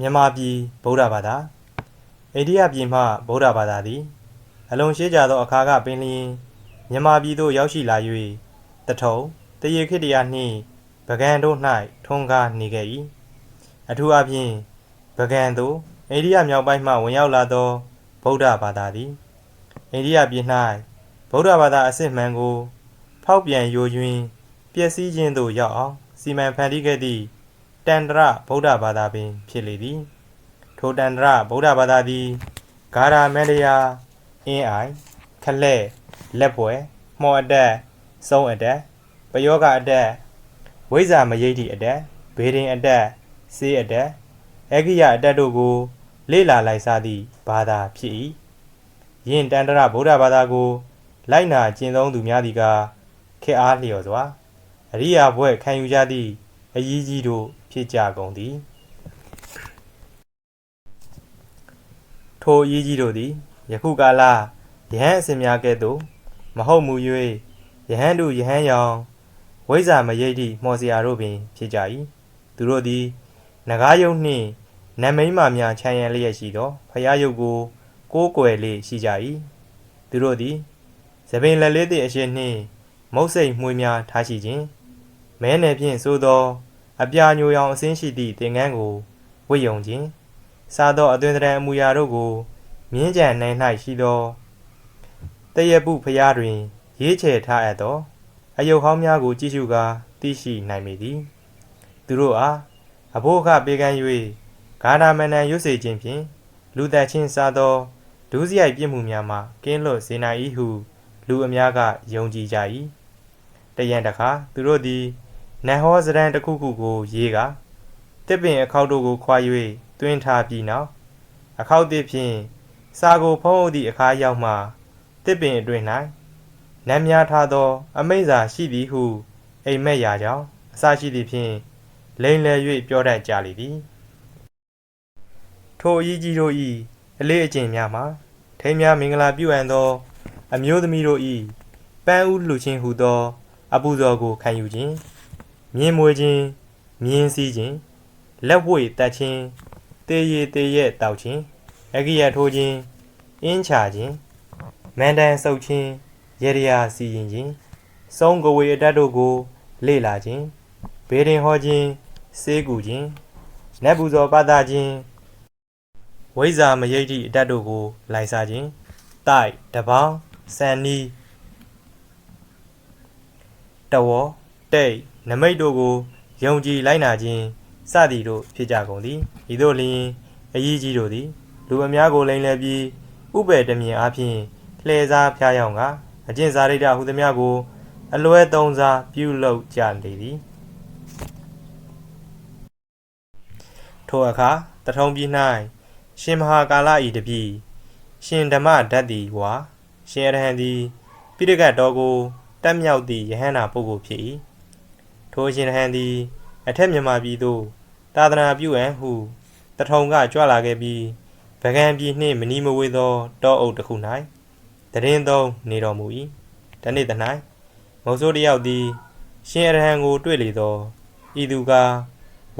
မြန်မာပြည်ဗုဒ္ဓဘာသာအိန္ဒိယပြည်မှဗုဒ္ဓဘာသာသည်အလွန်ရှေးကြသောအခါကပင်လျင်မြန်မာပြည်သို့ရောက်ရှိလာ၍တထုံတရေခေတ္တရာနှင့်ဗကံတို့၌ထွန်းကားနေခဲ့၏အထူးအဖြင့်ဗကံသို့အိန္ဒိယမြောက်ပိုင်းမှဝင်ရောက်လာသောဗုဒ္ဓဘာသာသည်အိန္ဒိယပြည်၌ဗုဒ္ဓဘာသာအစစ်မှန်ကို ဖောက်ပြန်ယိုယွင်းပျက်စီးခြင်းသို့ရောက်အောင်စီမံဖန်တီးခဲ့သည့် တန္တရဗုဒ္ဓဘာသာပင် ဖြစ်လေသည်ထိုတန္တရဗုဒ္ဓဘာသာသည်ဂါရာမန္တယာအင်းအိုင်ခလက်လက်ပွဲမော်အတက်စုံးအတက်ပယောဂအတက်ဝိဇ္ဇာမယိတ်တိအတက်ဘေဒင်အတက်စေးအတက်အဂိယအတက်တို့ကို လေ့လာလိုက်စားသည့်ဘာသာဖြစ်၏ယင်တန္တရဗုဒ္ဓဘာသာကို လိုက်နာကျင့်သုံးသူများသည်ကခေတ်အားလျော်စွာအရိယာဘွဲ့ခံယူကြသည့်အကြီးကြီးတို့ ဖြစ်ကြကုန်သည်ထိုအကြီးကြီးတို့သည်ယခုကာလယဟန်အစဉ်များကဲ့သို့မဟုတ်မူ၍ယဟန်တို့ယဟန်ယောင်ဝိဇ္ဇာမယိတ်တိမော်စရာတို့ပင် ဖြစ်ကြ၏သူတို့သည်နဂါးယုံနှင့်နတ်မိန်းမများခြံရံလျက်ရှိသောဖရာယုတ်ကိုကိုးကွယ်လေးရှိကြ၏သူတို့သည်သပင်လက်လေးသည့်အရှိနှင့်မုတ်စိတ်မှွေများထားရှိခြင်းမဲနယ်ဖြင့်သို့သော အပြာညိုရောင်အစင်းရှိသည့်သင်္ကန်းကိုဝတ်ယုံခြင်းစားသောအသွင်သဏ္ဍာန်အမူအရာတို့ကိုမြင်းကြံနိုင်၌ရှိသောတရပုဖျားတွင် ရေးချယ်ထားအပ်သောအယုတ်ဟောင်းများကိုကြည့်ရှုကာသိရှိနိုင်ပေသည်သူတို့အားအဖို့အခပေးကမ်း၍ဂါနာမဏန်ရွတ်စေခြင်းဖြင့်လူသက်ချင်းစားသောဒုစရိုက်ပြစ်မှုများမှကင်းလွတ်စေနိုင်၏ဟု လူအများကယုံကြည်ကြ၏တရံတခါသူတို့သည် နတ်ဟောစရန်တစ်ခုခုကိုရေးကာတစ်ပင်အခောက်တို့ကိုခွာ၍တွင်းထားပြီးနောက်အခောက်တစ်ဖြင့်စာကိုဖုံးအုပ်သည့်အခါရောက်မှတစ်ပင်အတွင်၌နတ်များထားသော အမိန့်စာရှိသည်ဟု အိမ်မက်ရာကြောင့်အစရှိသည်ဖြင့်လိန်လည်၍ပြောတတ်ကြလေသည်ထိုအကြီးကြီးတို့၏အလေးအကျင့်များမှာထိမ်းများမင်္ဂလာပြုအပ်သော အမျိုးသမီးတို့၏ပန်းဥလှူခြင်းဟုသော အပူဇော်ကိုခံယူခြင်း မြင်းမွေခြင်းမြင်းစည်းခြင်းလက်ဝှေ့တက်ခြင်းတေရည်တေရက်တောက်ခြင်းအကိယထိုးခြင်းအင်းချခြင်းမန္တန်ဆုပ်ခြင်းရေရရာစီရင်ခြင်းစုံးကဝေအတတ်တို့ကို လေ့လာခြင်းဘေဒင်ဟောခြင်းစေးကူခြင်းနတ်ပူဇော်ပသခြင်းဝိဇ္ဇာမယိတ်တိအတတ်တို့ကို လိုက်စားခြင်းတိုက်တပေါင်းစံနီးတဝေါ်တိတ် နမိတ်တို့ကိုယုံကြည်လိုက်နာခြင်းစသည်တို့ဖြစ်ကြကုန်သည်ဤသို့လျှင်အကြီးကြီးတို့သည်လူအများကိုလိမ်လည်ပြီးဥပယ်တမြင်အားဖြင့်လှည့်စားဖျားယောင်ကအကျင့်စာရိတ္တဟုသမျှကို အလွဲသုံးစားပြုလုပ်ကြလေသည်ထိုအခါတထုံပြည်၌ရှင်မဟာကာလဤတပြီရှင်ဓမ္မဓာတ်သည်ဝါရှင်အရဟံသည်ပိဋကတ်တော်ကိုတက်မြောက်သည့်ယဟန္တာပုဂ္ဂိုလ်ဖြစ်၏ ထိုရှင်ရဟံသည် အထက်မြန်မာပြည်သို့သာသနာပြုအံ့ဟုတထုံကကြွလာခဲ့ပြီးဗကံပြည်နှင့်မနီမဝေသောတောအုပ်တစ်ခု၌တရင်သုံးနေတော်မူ၏တနေ့တ၌မုတ်ဆိုးတစ်ယောက်သည် ရှင်အရဟံကို တွေ့လေသောဤသူက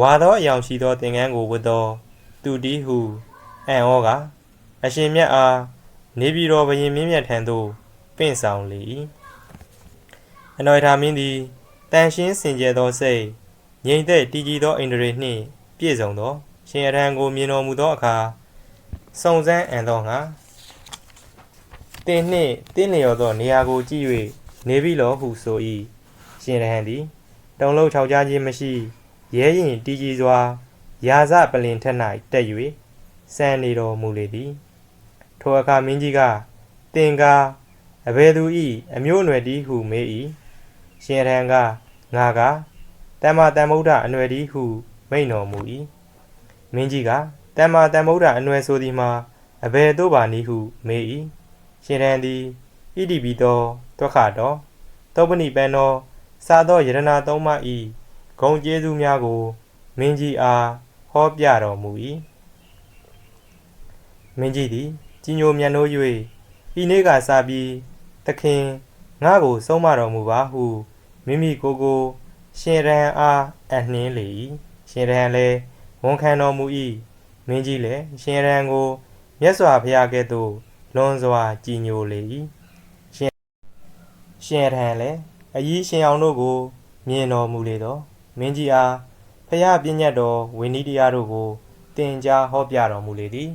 ဝါသောအယောင်ရှိသောသင်္ကန်းကိုဝတ်သော သူတီးဟုအံ့ဩကအရှင်မြတ်အားနေပြည်တော်ဘရင်မင်းမြတ်ထံသို့ပင့်ဆောင်လေ၏အနော်ထာမင်းသည် တန်ရှင်းစင်ကြယ်သောစိတ်ငြိမ်သက်တည်ကြည်သောအိန္ဒြေနှင့်ပြည့်စုံသော ရှင်အရဟံကိုမြင်တော်မူသောအခါစုံစမ်းအံ့သောငါတင်းနှင့်တင်းလျော်သောနေရာကိုကြည့်၍နေပြီလောဟုဆို၏ရှင်ရဟံသည်တုံလုံးခြောက်ကြားခြင်းမရှိရဲရင်တည်ကြည်စွာရာဇပလင်ထက်၌တက်၍စံနေတော်မူလေသည်ထိုအခါမင်းကြီးကတင်ကားအဘယ်သူဤအမျိုးအနွယ်တီးဟုမေး၏ ရှင်ရဟံကငါကတမ္မာတမ္ဗုဒ္ဓအနွယ်တီးဟုမိန့်တော်မူ၏မင်းကြီးကတမ္မာတမ္ဗုဒ္ဓအနွယ်ဆိုသည်မှာအဘယ်သို့ပါနည်းဟုမေး၏ရှင်ရဟံသည်ဣတိပိသောဒုက္ခတော်သုပ္ပနိပန်သောစာသောယရနာသုံးပါးဤဂုံကျေးဇူးများကို မင်းကြီးအားဟောပြတော်မူ၏မင်းကြီးသည်ကြီးညိုမြတ်နိုး၍ဤနေ့ကစပြီးသခင် ငါ့ကိုဆုံးမတော်မူပါဟုမိမိကိုယ်ကိုရှင်ရဟန်းအားအနှင်းလေ၏ရှင်ရဟန်းလည်းဝန်ခံတော်မူ၏မင်းကြီးလည်းရှင်ရန်ကိုမြတ်စွာဘုရားကဲ့သို့လွန်စွာကြည်ညိုလေ၏ရှင်ရှင်ရန်လည်းအကြီးရှင်အောင်တို့ကို မြင်တော်မူလေတော့မင်းကြီးအားဖျားပြည့်ညတ်တော်ဝိနည်းတရားတို့ကိုတင်ကြားဟောပြတော်မူလေသည်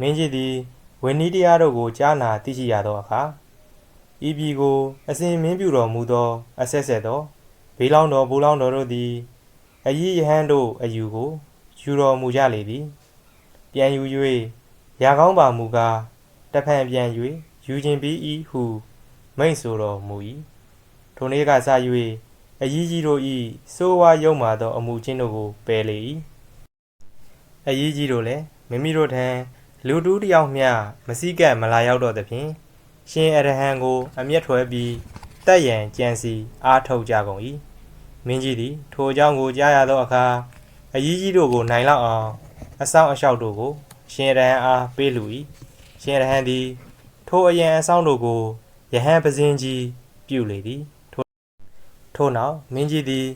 မင်းကြီးသည်ဝိနည်းတရားတို့ကိုကြားနာသိရှိရသောအခါ ဤပြည်ကိုအစဉ်မင်းပြုတော်မူသောအဆက်ဆက်သောဘေးလောင်းတော်ဘူလောင်းတော်တို့သည်အကြီးယဟန်တို့အယူကိုယူတော်မူကြလေသည်ပြန်ယူ၍ရာကောင်းပါမူကားတဖန်ပြန်၍ယူခြင်းပြီး၏ဟုမိန့်ဆိုတော်မူ၏ထိုနေ့ကစ၍အကြီးကြီးတို့၏စိုးဝါယုံမာသော အမှုချင်းတို့ကိုပယ်လေ၏အကြီးကြီးတို့လည်းမိမိတို့ထံလူတူးတစ်ယောက်မျှမစည်းကပ်မလာရောက်တော့သဖြင့် ရှင်အရဟံကို အမျက်ထွဲပြီးတက်ရန်ကြံစီအားထုတ်ကြကုန်၏မင်းကြီးသည်ထိုအကြောင်းကိုကြားရသောအခါအကြီးကြီးတို့ကိုနိုင်လောက်အောင်အဆောင်အလျှောက်တို့ကို ရှင်ရဟံအားပေးလူ၏ရှင်ရဟံသည် ထိုအယံအဆောင်တို့ကိုယဟန်ပဇင်းကြီးပြုလေသည်ထိုထို့နောက်မင်းကြီးသည်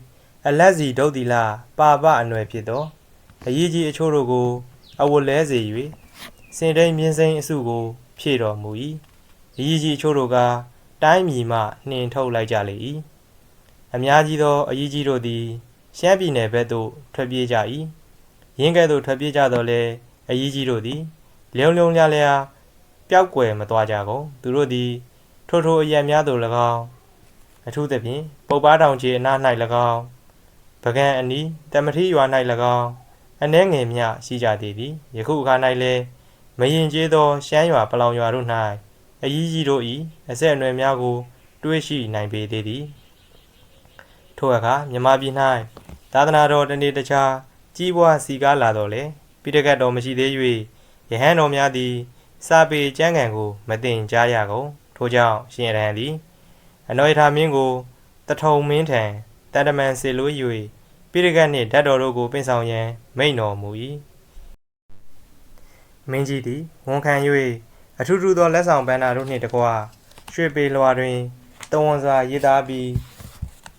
အလက်စီဒုတ်တိလပါပအနွယ်ဖြစ်သောအရေးကြီးအချို့တို့ကို အဝတ်လဲစေ၍စင်တိန်မြင်းစိန်အစုကို ဖြည့်တော်မူ၏ အရေးကြီးအချို့တို့ကတိုင်းပြည်မှနှင်ထုတ်လိုက်ကြလေ၏အများကြီးသောအရေးကြီးတို့သည်ရှမ်းပြည်နယ်ဘက်သို့ထွက်ပြေးကြ၏ရင်းကဲ့သို့ထွက်ပြေးကြတော့လဲအရေးကြီးတို့သည်လျုံလျုံလျားလျားပျောက်ကွယ်မသွားကြကုန်သူတို့သည်ထိုထိုအရံများသို့၎င်းအထူးသဖြင့်ပုပ်ပားတောင်ခြေအနား၌၎င်းပကံအနီးတမထီရွာ၌၎င်းအနှဲငယ်မျှရှိကြသေးသည်ယခုအခါ၌လည်းမရင်ကျေးသောရှမ်းရွာပလောင်ရွာတို့၌ အကြီးကြီးတို့၏အဆက်အနွယ်များကို တွေးရှိနိုင်ပေသေးသည်ထိုအခါမြမပြည်၌သာသနာတော်တနေ့တခြားကြီးပွားစီကားလာတော်လေပိဋကတ်တော်မရှိသေး၍ယဟန်တော်များသည်စာပေကျမ်းဂန်ကိုမတင်ကြားရကုန်ထို့ကြောင့်ရှင်ရဟန်းသည်အနောယထာမင်းကိုတထုံမင်းထံတန်တမန်စေလို၍ပိရကတ်နှင့်ဓာတ်တော်တို့ကိုပင်ဆောင်ရန်မိန့်တော်မူ၏မင်းကြီးသည်ဝန်ခံ၍ အထူးထူးသောလက်ဆောင်ပန်းနာတို့နှင့်တကွာရွှေပေလွှာတွင်တဝန်စွာရေးသားပြီး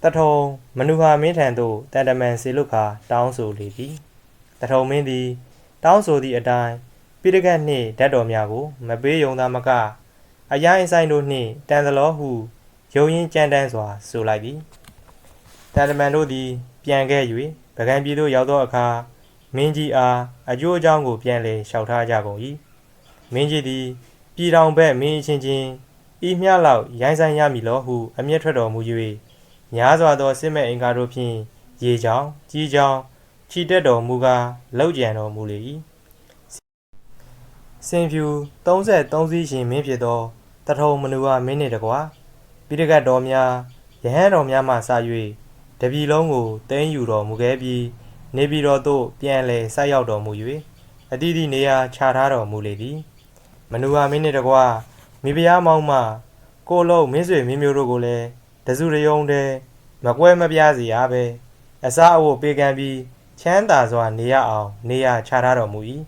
တထုံမနုဟာမင်းထံသို့တန်တမန်စေလွတ်ခါတောင်းဆိုလေသည်တထုံမင်းသည် တောင်းဆိုသည့်အတိုင်းပိရကတ်နှင့်ဓာတ်တော်များကို မပေးယုံသာမကအရိုင်းအဆိုင်တို့နှင့်တန်သလောဟုယုံရင်ကြမ်းတမ်းစွာ ဆိုလိုက်သည်တန်တမန်တို့သည် ပြန်ခဲ့၍ပကံပြည်သို့ရောက်သောအခါမင်းကြီးအားအကျိုးအကြောင်းကိုပြန်လည်လျှောက်ထားကြကုန်၏ မင်းကြီးသည်ပြည်တော်ဘက်မင်းအချင်းချင်းဤမျှလောက်ရိုင်းဆိုင်ရမည်လောဟု အမျက်ထွက်တော်မူ၍များစွာသောစစ်မဲ့အင်္ကာတို့ဖြင့်ရေချောင်းကြီးချောင်းခြိတက်တော်မူကားလောက်ကြံတော်မူလေ၏စင်ဖြူ33စီးရှင်မင်းဖြစ်သောတထုံမနုဝမင်းနှင့်တကွာပိဋကတ်တော်များယဟန်တော်များမှစ၍တပြီလုံးကိုတင်းယူတော်မူခဲ့ပြီးနေပြည်တော်သို့ပြန်လည်ဆိုက်ရောက်တော်မူ၍အသီးသီးနေရာခြားထားတော်မူလေသည် မနုဝမင်းနှင့်တကွာမိဖုရားမောင်းမှကိုလုံးမင်းဆွေမင်းမျိုးတို့ကိုလည်းတစုရယုံတဲ့မကွဲမပြားစီရပဲအစားအဝတ်ပေးကမ်းပြီးချမ်းသာစွာနေရအောင်နေရာခြားထားတော်မူ၏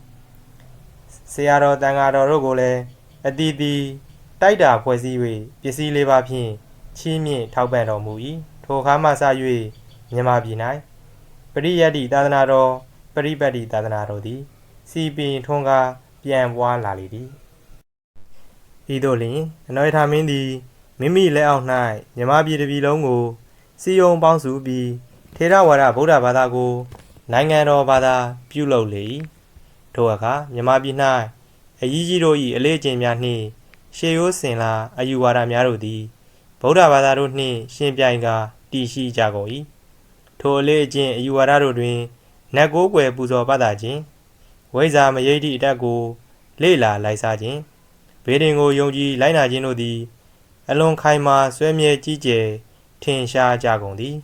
ဆရာတော်တန်ဃာတော်တို့ကိုလည်းအတီးတီးတိုက်တာဖွဲ့စည်း၍ပစ္စည်းလေးပါးဖြင့်ချီးမြှင့်ထောက်ပံ့တော်မူ၏ထိုအခါမှစ၍မြန်မာပြည်၌ပရိယတ္တိသာသနာတော်ပရိပတ်တိသာသနာတော်သည်စီပင်ထွန်းကားပြန်ပွားလာလေသည် ဤသို့လျှင်အနောယထာမင်းသည်မိမိလက်အောက်၌မြန်မာပြည်တစ်ပြည်လုံးကိုစီယုံပေါင်းစုပြီးထေရဝါဒဗုဒ္ဓဘာသာကိုနိုင်ငံတော်ဘာသာပြုလုပ်လေ၏ထိုအခါမြန်မာပြည်၌အကြီးကြီးတို့၏အလေးအကျင့်များနှင့်ရှေးရိုးစင်လာအယူဝါဒများတို့သည်ဗုဒ္ဓဘာသာတို့နှင့်ရှင်ပြိုင်ကာတည်ရှိကြကုန်၏ထိုအလေးအကျင့်အယူဝါဒတို့တွင်နတ်ကိုးကွယ်ပူဇော်ပသခြင်းဝိဇ္ဇာမယိတ်တိအတတ်ကိုလေ့လာလိုက်စားခြင်း ဘေးဒင်ကိုယုံကြည်လိုက်နာခြင်းတို့သည် အလွန်ခိုင်မာဆွဲမြဲကြီးကျယ်ထင်ရှားကြကုန်သည်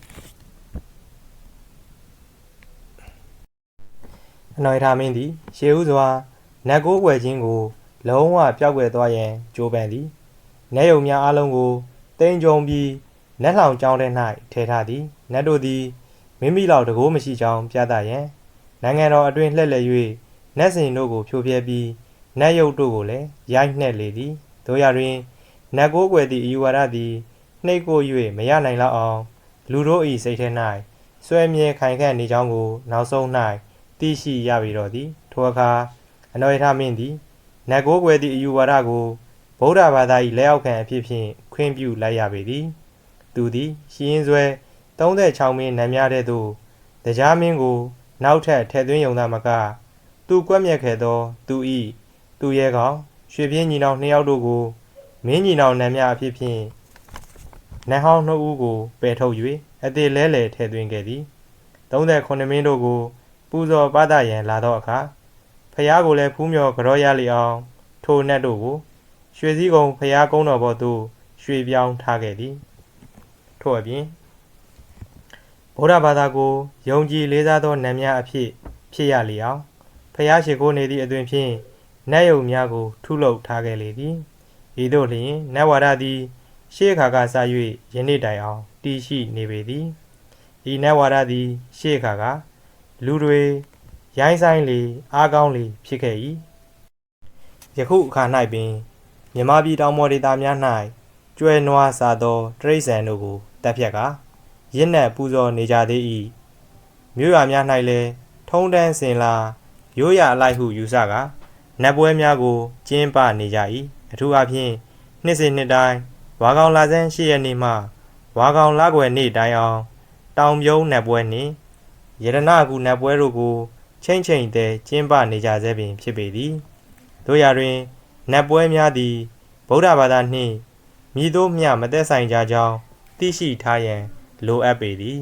အနော်ထာမင်းသည်ရှေးဥစွာနတ်ကိုးကွယ်ခြင်းကို လုံးဝပျောက်ကွယ်သွားရန်ကြိုးပမ်းသည်နတ်ယုံများအလုံးကိုတိမ်ကြုံပြီးနတ်လောင်ကျောင်းထဲ၌ထဲထားသည်နတ်တို့သည်မိမိလောက်တကိုးမရှိကြောင်းပြသရန်နိုင်ငံတော်အတွင်းလှည့်လည်၍နတ်စင်တို့ကိုဖြိုဖျက်ပြီး နတ်ရုပ်တို့ကိုလည်းရိုက်နှက်လေသည်တို့ရတွင်နတ်ကိုးကွယ်သည့်အယူဝါဒသည်နှိပ်ကို၍မရနိုင်လောက်အောင် လူတို့၏စိတ်ထဲ၌ဆွဲမြဲခိုင်ခန့်နေကြောင်းကို နောက်ဆုံး၌သိရှိရပြီတော့သည်ထိုအခါအနောယထမင်းသည်နတ်ကိုးကွယ်သည့်အယူဝါဒကိုဗုဒ္ဓဘာသာ၏လက်အောက်ခံအဖြစ်ဖြင့်ခွင့်ပြုလိုက်ရပေသည် သူသည်ရှီရင်ဆွဲ36မင်းနတ်များတဲ့သို့တရားမင်းကို နောက်ထပ်ထည့်သွင်းယုံသားမက သူကွက်မြက်ခဲ့သောသူဤ သူရဲကောင်ရွှေပြင်းညီနောင်နှစ်ယောက်တို့ကိုမင်းညီနောင်နတ်များအဖြစ်ဖြင့်နတ်ဟောင်းနှစ်ဦးကိုပယ်ထုတ်၍အသေးလဲလှယ်ထည့်သွင်းခဲ့သည်38မင်းတို့ကို ပူဇော်ပသရန်လာသောအခါဖျားကိုလည်းဖူးမြော်ကြောရလီအောင် ထိုနတ်တို့ကို ရွှေစည်းကုံဖျားကုန်းတော်ပေါ်သို့ရွှေပြောင်းထားခဲ့သည်ထို့အပြင်ဗုဒ္ဓဘာသာကိုယုံကြည်လေးစားသောနတ်များအဖြစ်ဖြစ်ရလီအောင်ဖျားရှိခိုးနေသည့်အတွင်ဖြင့် နတ်ယုံများကို ထုလုပ်ထားခဲ့လေသည်ဤသို့လျှင်နတ်ဝါဒသည် ရှေးခါကစ၍ယနေ့တိုင်အောင်တည်ရှိနေပေသည်ဤနတ်ဝါဒသည် ရှေးခါကလူတွေရိုင်းဆိုင်လေအားကောင်းလေဖြစ်ခဲ့၏ယခုအခါ၌ပင်မြမပြည်တောင်ပေါ်ဒေသများ၌ကျွဲနွားစားသောတရိษံတို့ကိုတပ်ဖြတ်ကာရစ်နှက်ပူဇော်နေကြသေး၏မြို့ရွာများ၌လည်းထုံးတန်းစင်လာရိုးရာအလိုက်ဟုယူဆကာ နတ်ပွဲများကို ကျင်းပနေကြ၏အထူးအားဖြင့်နှစ်စဉ်နှစ်တိုင်းဝါကောင်လာဆန်း၈ရက်နေ့မှဝါကောင်လကွယ်နေ့တိုင်အောင် တောင်ပြုံးနတ်ပွဲနှင့်ရတနာကူနတ်ပွဲတို့ကိုချိန်ချိန်တည်းကျင်းပနေကြဆဲပင်ဖြစ်ပေသည်တို့ရာတွင်နတ်ပွဲများသည်ဗုဒ္ဓဘာသာနှင့်မြည်သို့မျှမသက်ဆိုင်ကြကြောင်းသိရှိထားရန်လိုအပ်ပေသည်